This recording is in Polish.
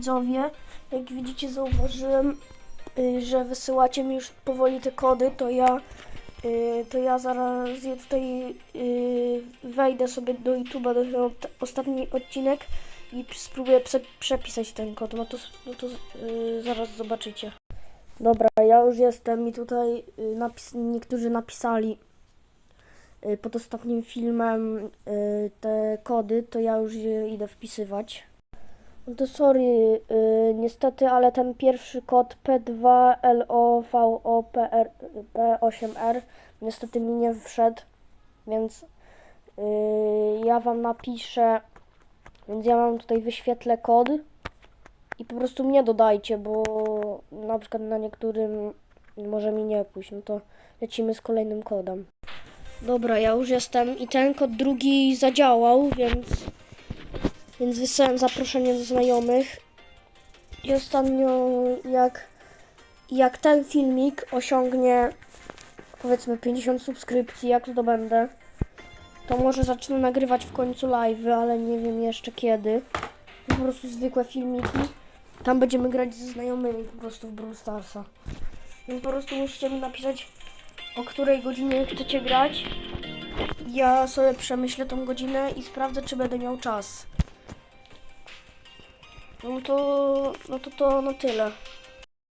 Widzowie, jak widzicie, zauważyłem, y, że wysyłacie mi już powoli te kody, to ja, y, to ja zaraz je tutaj y, wejdę sobie do YouTube'a, do tego t- ostatni odcinek i spróbuję prze, przepisać ten kod, no to, no to zaraz zobaczycie. Dobra, ja już jestem i tutaj napis, niektórzy napisali pod ostatnim filmem te kody, to ja już je idę wpisywać. To sorry, y, niestety, ale ten pierwszy kod P2LOVOPR8R niestety mi nie wszedł, więc y, ja wam napiszę, więc ja wam tutaj wyświetlę kod i po prostu mnie dodajcie, bo na przykład na niektórym może mi nie pójść, no to lecimy z kolejnym kodem. Dobra, ja już jestem i ten kod drugi zadziałał, więc więc wysłałem zaproszenie do znajomych. I ostatnio jak, jak ten filmik osiągnie powiedzmy 50 subskrypcji, jak zdobędę, to może zacznę nagrywać w końcu live, ale nie wiem jeszcze kiedy. Po prostu zwykłe filmiki. Tam będziemy grać ze znajomymi po prostu w Brawl Starsa. Więc po prostu musicie mi napisać o której godzinie chcecie grać. Ja sobie przemyślę tą godzinę i sprawdzę czy będę miał czas. No to, no to to na tyle.